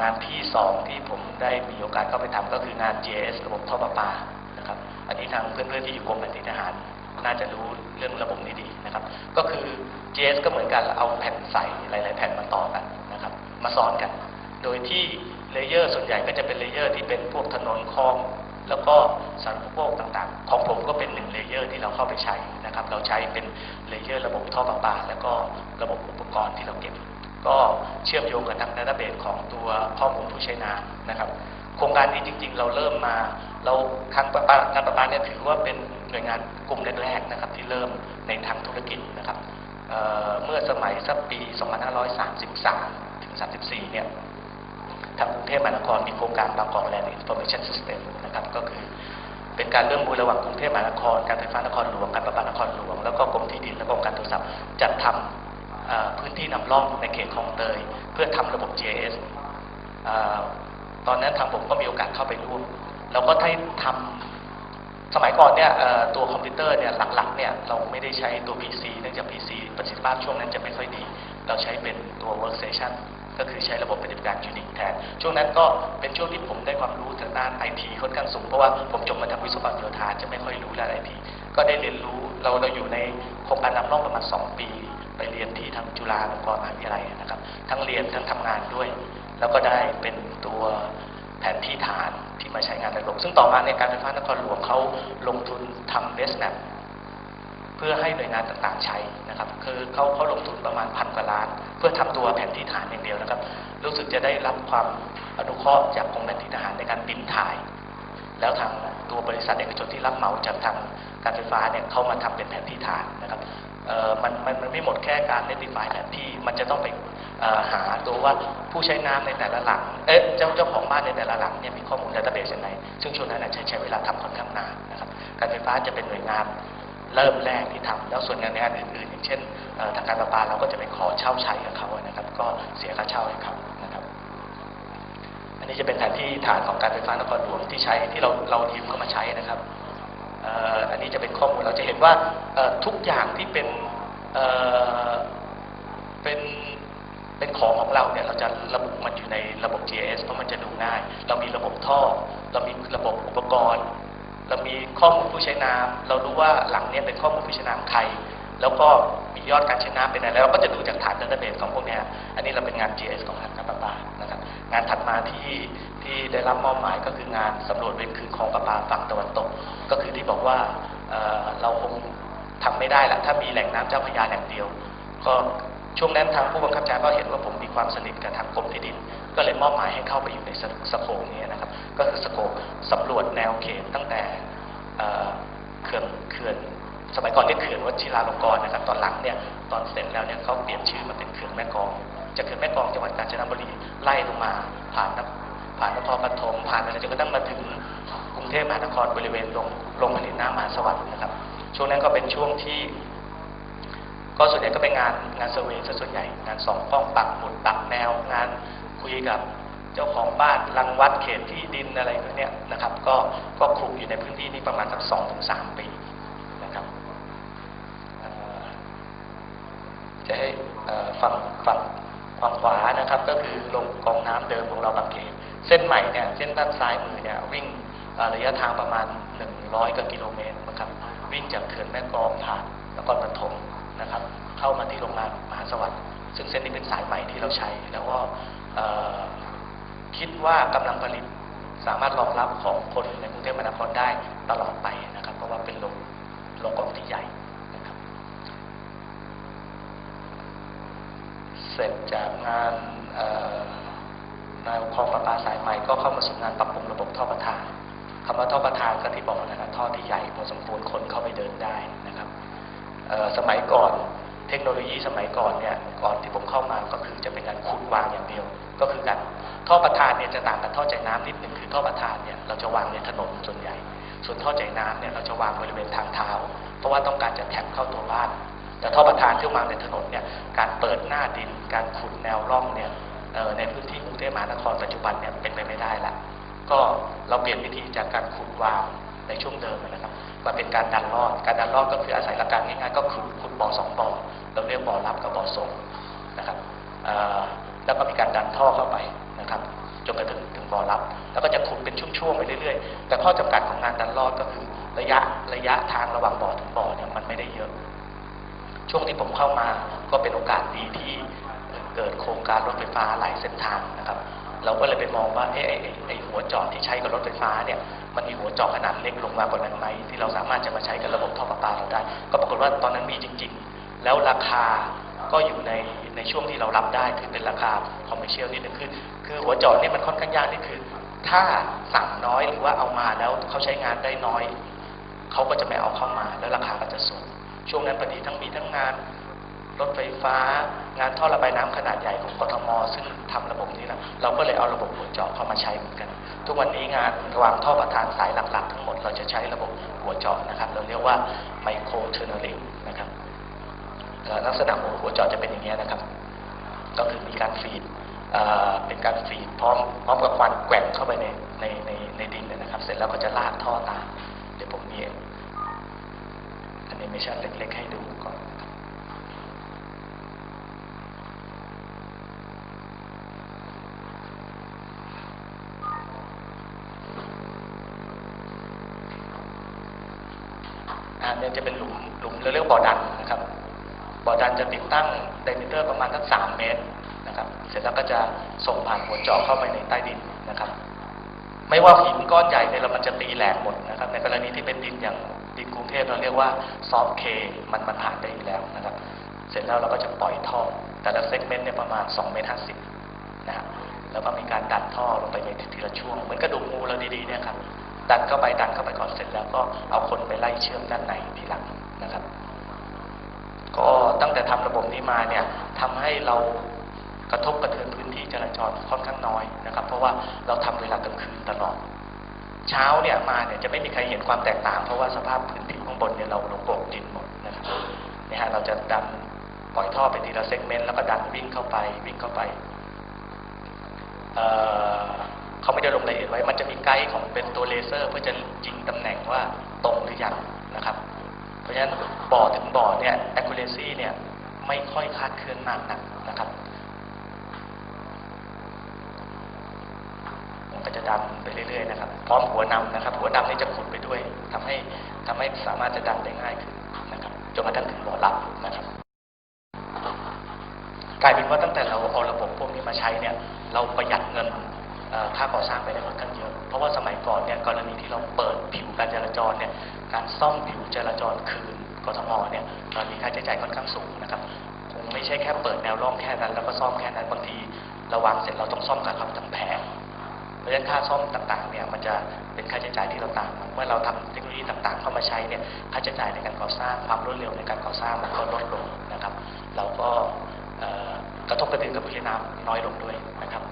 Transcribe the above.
งานที่สองที่ผมได้มีโอกาสเข้าไปทำก็คืองาน JS ระบบท่อประปานะครับอันนี้ทางเพื่อนๆที่อยู่กรมแผ่นดินทหาร น่าจะรู้เรื่องระบบนี้ดีนะครับ ก็คือ JS ก็เหมือนกันเอาแผ่นใสหลาย ๆ แผ่นมาต่อกันนะครับ มาซ้อนกัน โดยที่เลเยอร์ส่วนใหญ่ก็จะเป็นเลเยอร์ที่เป็นพวกถนนคลองแล้วก็สารณูปโภคต่างๆ ของผมก็เป็นหนึ่งเลเยอร์ที่เราเข้าไปใช้นะครับ เราใช้เป็นเลเยอร์ระบบท่อประปา แล้วก็ระบบอุปกรณ์ที่เราเก็บ ก็เชื่อมโยงกับทางดัตเตอร์เบสของตัวข้อมูลผู้ใช้น้ำนะครับ โครงการนี้จริง ๆ เราเริ่มมา เราทางประปางานประปาเนี่ยถือว่าเป็นหน่วยงานกลุ่มแรกๆนะครับ ที่เริ่มในทางธุรกิจนะครับเเมื่อสมัยสักปี 2533 ถึง 34 เนี่ยทางกรุงเทพมหานครมีโครงการบางกอกแลนด์อินโฟ a มชันซิสเต็มนะครับก็คือเป็นการเร่วมมือระหว่างกรุงเทพมหานคร การไฟฟ้านครหลวง การประปานครหลวง แล้วก็กรมที่ดินและกรมการโทรศัพท์จัดทำเอ่อ พื้นที่นำร่องในเขตคลองเตย เพื่อทำระบบ GIS ตอนนั้นทางผมก็มีโอกาสเข้าไปร่วมแล้วก็ได้ทำสมัยก่อนเนี่ยตัวคอมพิวเตอร์เนี่ยหลักๆเนี่ยเราไม่ได้ใช้ตัว PC เนื่องจาก PC ประสิทธิภาพช่วงนั้นจะไม่ค่อยดี เราใช้เป็นตัว workstation ก็คือใช้ระบบปฏิบัติการ Unix แทน ช่วงนั้นก็เป็นช่วงที่ผมได้ความรู้ทางด้านไอทีค่อนข้างสูง เพราะว่าผมจบมาทางวิศวกรรมโยธาจะไม่ค่อยรู้ด้านไอทีก็ได้เรียนรู้เราเราอยู่ในโครงการนำร่องประมาณ 2 ปี ไปเรียนที่ทางจุฬาลงกรณ์มหาวิทยาลัยนะครับ ทั้งเรียนทั้งทำงานด้วย แล้วก็ได้เป็นตัวแผนที่ฐานที่มาใช้งานในระบบ ซึ่งต่อมาในยการไฟฟ้านครหลวงเขาลงทุนทำเบสแ a เพื่อให้หน่วยงานต่างๆใช้นะครับ คือเขาเขาลงทุนประมาณพันกว่าล้าน เพื่อทำตัวแผนที่ฐานอย่างเดียวนะครับ รู้สึกจะได้รับความอนุเคราะห์จากกรมแผนที่ทหารในการบินถ่าย แล้วทางตัวบริษัทเอกชนที่รับเหมาจากทางการไฟฟ้าเนี่ยเขามาทำเป็นแผนที่ฐานนะครับ มันมันมันไม่หมดแค่การเนติฟายแผนที่มันจะต้องไปหาตัวว่าผู้ใช้น้ำในแต่ละหลัง เอ๊ะเจ้าเจ้าของบ้านในแต่ละหลังเนี่ยมีข้อมูลดัตเตอร์เบสยังไงซึ่งช่วงนั้นอาจจะใช้เวลาทำค่อนข้างนานนะครับ การไฟฟ้าจะเป็นหน่วยงานเริ่มแรกที่ทำแล้วส่วนงานในอันอื่นๆอย่างเช่นทางการประปาเราก็จะไปขอเช่าใช้กับเขานะครับ ก็เสียค่าเช่าให้เขานะครับ อันนี้จะเป็นแผนที่ฐานของการไฟฟ้านครหลวงที่ใช้ที่เราเรายืมเข้ามาใช้นะครับ อันนี้จะเป็นข้อมูลเราจะเห็นว่าทุกอย่างที่เป็นเป็นเป็นของของเราเนี่ยเราจะระบุมันอยู่ในระบบ GIS เพราะมันจะดูง่าย เรามีระบบท่อ เรามีระบบอุปกรณ์ เรามีข้อมูลผู้ใช้น้ำเรารู้ว่าหลังเนี้เป็นข้อมูลผู้ใช้น้ำใครแล้วก็มียอดการใช้น้ำเป็นอะไรแล้วเราก็จะดูจากฐานดัตเตอร์เบสของพวกเนี้ยอันนี้เราเป็นงาน GIS ของทางการประปานะครับงานถัดมาที่ ที่ได้รับมอบหมายก็คืองานสำรวจเวรคืนคลองประปาฝั่งตะวันตก ก็คือที่บอกว่าเเราคงทำไม่ได้ละถ้ามีแหล่งน้ำเจ้าพระยาแหล่งเดียว ก็ช่วงนั้นทางผู้บังคับบัญชาก็เห็นว่าผมมีความสนิทกับทางกรมที่ดิน ก็เลยมอบหมายให้เข้าไปอยู่ในสสโคปนี้นะครับ ก็คือสโคปสำรวจแนวเขตตั้งแต่เขื่อนเขื่อนสมัยก่อนเรียกเขื่อนวชิราลงกรณ์นะครับ ตอนหลังเนี่ยตอนเสร็จแล้วเนี่ยเขาเปลี่ยนชื่อมาเป็นเขื่อนแม่กองจากเขื่อนแม่กองจังหวัดกาญจนบุรีไล่ลงมาผ่านนค ผ่านนครปฐมผ่านอะไรจนกระทั่งมาถึงกรุงเทพมหานครบริเวณโรงโรงผลิตน้ำมหาสวัสดิ์นะครับ ช่วงนั้นก็เป็นช่วงที่ ก็ส่วนใหญ่ก็เป็นงานงานเซอร์เวยส่วนใหญ่งานสองกล้องปักหมุดปักแนวงานคุยกับเจ้าของบ้านรังวัดเขตที่ดินอะไรพวกนี้นะครับ ก็ก็คลุมอยู่ในพื้นที่นี้ประมาณสักสองถึงสามปีนะครับจะให้ฝั่งฝั่งฝั่งขวานะครับ ก็คือลงกองน้ำเดิมของเราบางเขต เส้นใหม่เนี่ยเส้นด้านซ้ายมือเนี่ยวิ่งระยะทางประมาณ 100กว่ากิโลเมตรนะครับวิ่งจากเขื่อนแม่กลองผ่านนครปฐมนะครับ เข้ามาที่โรงงานมหาสวัสดิ์ซึ่งเส้นนี้เป็นสายใหม่ที่เราใช้แล้วก็คิดว่ากำลังผลิตสามารถรองรับของคนในกรุงเทพมหานครได้ตลอดไปนะครับ เพราะว่าเป็นโรงโรงกลองที่ใหญ่นะครับ เสร็จจากงานเคลองประปาสายใหม่ก็เข้ามาสู่งานปรับปรุงระบบท่อประทานคำว่าท่อประทานก็ที่บอกนะครับท่อที่ใหญ่พอสมควรคนเข้าไปเดินได้นะครับสมัยก่อนเทคโนโลยีสมัยก่อนเนี่ยก่อนที่ผมเข้ามาก็คือจะเป็นการขุดวางอย่างเดียว ก็คือการท่อประทานเนี่ยจะต่างกับท่อใจน้ำนิดหนึ่งคือท่อประทานเนี่ยเราจะวางในถนนส่วนใหญ่ ส่วนท่อใจน้ำเนี่ยเราจะวางบริเวณทางเท้า เพราะว่าต้องการจะแท็บเข้าตัวบ้าน แต่ท่อประทานที่วางในถนนเนี่ยการเปิดหน้าดิน การขุดแนวร่องเนี่ย ในพื้นที่กรุงเทพมหานครปัจจุบันเนี่ยเป็นไปไม่ได้ละก็เราเปลี่ยนวิธีจากการขุดวางในช่วงเดิมนะครับมาเป็นการดันลอด การดันลอดก็คืออาศัยหลักการง่ายๆก็ขุดขุดบ่อสองบ่อเราเรียกบ่อรับกับบ่อส่งนะครับแล้วก็มีการดันท่อเข้าไปนะครับจนกรับ แล้วก็จะขุดเป็นช่วงๆไปเรื่อยๆ แต่ข้อจำกัดของงานดันลอดก็คือระยะระยะทางระหว่างบ่อถึงบ่อเนี่ยมันไม่ได้เยอะ ช่วงที่ผมเข้ามาก็เป็นโอกาสดีที่ เกิดโครงการรถไฟฟ้าหลายเส้นทางนะครับ เราก็เลยไปมองว่าเอ๊ะไอ้ไอ้หัวจอดที่ใช้กับรถไฟฟ้าเนี่ยมันมีหัวจอดขนาดเล็กลงมากว่านั้นไหมที่เราสามารถจะมาใช้กับระบบท่อประปาเราได้ ก็ปรากฏว่าตอนนั้นมีจริง ๆ แล้วราคาก็อยู่ในในช่วงที่เรารับได้คือเป็นราคาคอมเมอร์เชียลนิดนึงคือคือหัวจอดเนี่ยมันค่อนข้างยากนี่คือ ถ้าสั่งน้อยหรือว่าเอามาแล้วเขาใช้งานได้น้อย เขาก็จะไม่เอาเข้ามาแล้วราคาก็จะสูงช่วงนั้นพอดีทั้งมีทั้งงาน รถไฟฟ้า งานท่อระบายน้ำขนาดใหญ่ของกทม ซึ่งทำระบบนี้นะเราก็เลยเอาระบบหัวเจาะเข้ามาใช้เหมือนกัน ทุกวันนี้งานวางท่อประทานสายหลักๆ ทั้งหมดเราจะใช้ระบบหัวเจาะนะครับ เราเรียกว่าไมโครเทอร์เนลิงนะครับลักษณะของหัวเจาะจะเป็นอย่างนี้ยนะครับ ก็คือมีการฟีดเเป็นการฟีดพร้อมพร้อมกับควันแกว่งเข้าไปในในในในดินเลยนะครับ เสร็จแล้วก็จะลากท่อตามเดี๋ยวผมมีแอนิเมชันเล็กๆให้ดูก่อน นะครับอ่าเนี่ยจะเป็นหลุมหลุมเรียกบ่อดันนะครับ บ่อดันจะติดตั้งไดมิเตอร์ประมาณสักสามเมตรนะครับ เสร็จแล้วก็จะส่งผ่านหัวเจาะเข้าไปในใต้ดินนะครับ ไม่ว่าหินก้อนใหญ่เนี่ยเรามันจะตีแหลกหมดนะครับ ในกรณีที่เป็นดินอย่างดินกรุงเทพเราเรียกว่าซอฟเคมันมันผ่านได้อยู่แล้วนะครับ เสร็จแล้วเราก็จะปล่อยท่อ แต่ละเซกเมนต์เนี่ยประมาณ2เมตรห้าสิบนะฮะแล้วก็มีการดันท่อลงไปในทีละช่วงเหมือนกระดูกงูเราดีๆเนี่ยครับ ดันเข้าไปดันเข้าไปก่อนเสร็จแล้วก็เอาคนไปไล่เชื่อมด้านในทีหลังนะครับ ก็ตั้งแต่ทำระบบนี้มาเนี่ยทำให้เรากระทบกระเทือนพื้นที่จราจรค่อนข้างน้อยนะครับ เพราะว่าเราทำเวลากลางคืนตลอด เช้าเนี่ยมาเนี่ยจะไม่มีใครเห็นความแตกต่าง เพราะว่าสภาพพื้นที่ข้างบนเนี่ยเราเราโปะดินหมดนะครับเนี่ยฮะเราจะดันปล่อยท่อไปทีละเซกเมนต์แล้วก็ดันวิ่งเข้าไปวิ่งเข้าไปเอ่อ เขาไม่ได้ลงรายละเอียดไว้ มันจะมีไกด์ของเป็นตัวเลเซอร์ เพื่อจะยิงตำแหน่งว่าตรงหรือยังนะครับ เพราะฉะนั้นบ่อถึงบ่อเนี่ย accuracy เนี่ยไม่ค่อยคาดเคลื่อนมากนักนะครับมันก็จะดันไปเรื่อยๆนะครับ พร้อมหัวนำนะครับ หัวนำนี่จะขุดไปด้วยทำให้ทำให้สามารถจะดันได้ง่ายขึ้นนะครับจนกระทั่งถึงบ่อรับนะครับ กลายเป็นว่าตั้งแต่เราเอาระบบพวกนี้มาใช้เนี่ย เราประหยัดเงิน ค่าก่อสร้างไปได้ค่อนข้างเยอะ เพราะว่าสมัยก่อนเนี่ยกรณีที่เราเปิดผิวการจราจรเนี่ยการซ่อมผิวจราจรคืนกทมเนี่ยมีค่าใช้จ่ายค่อนข้างสูงนะครับคงไม่ใช่แค่เปิดแนวร่องแค่นั้น แล้วก็ซ่อมแค่นั้นบางทีราวางเสร็จเราต้องซ่อมกับคำทั้งแผงเพราะฉะนั้นค่าซ่อมต่างๆเนี่ยมันจะเป็นค่าใช้จ่ายที่เราต่างเมื่อเราทำเทคโนโลยีต่างๆ เข้ามาใช้เนี่ยค่าใช้จ่ายในการก่อสร้างความรวดเร็วในการก่อสร้างมันก็ลดลงนะครับ เราก็กระทบกระเทือนกับพื้นน้ำน้อยลงด้วยนะครับ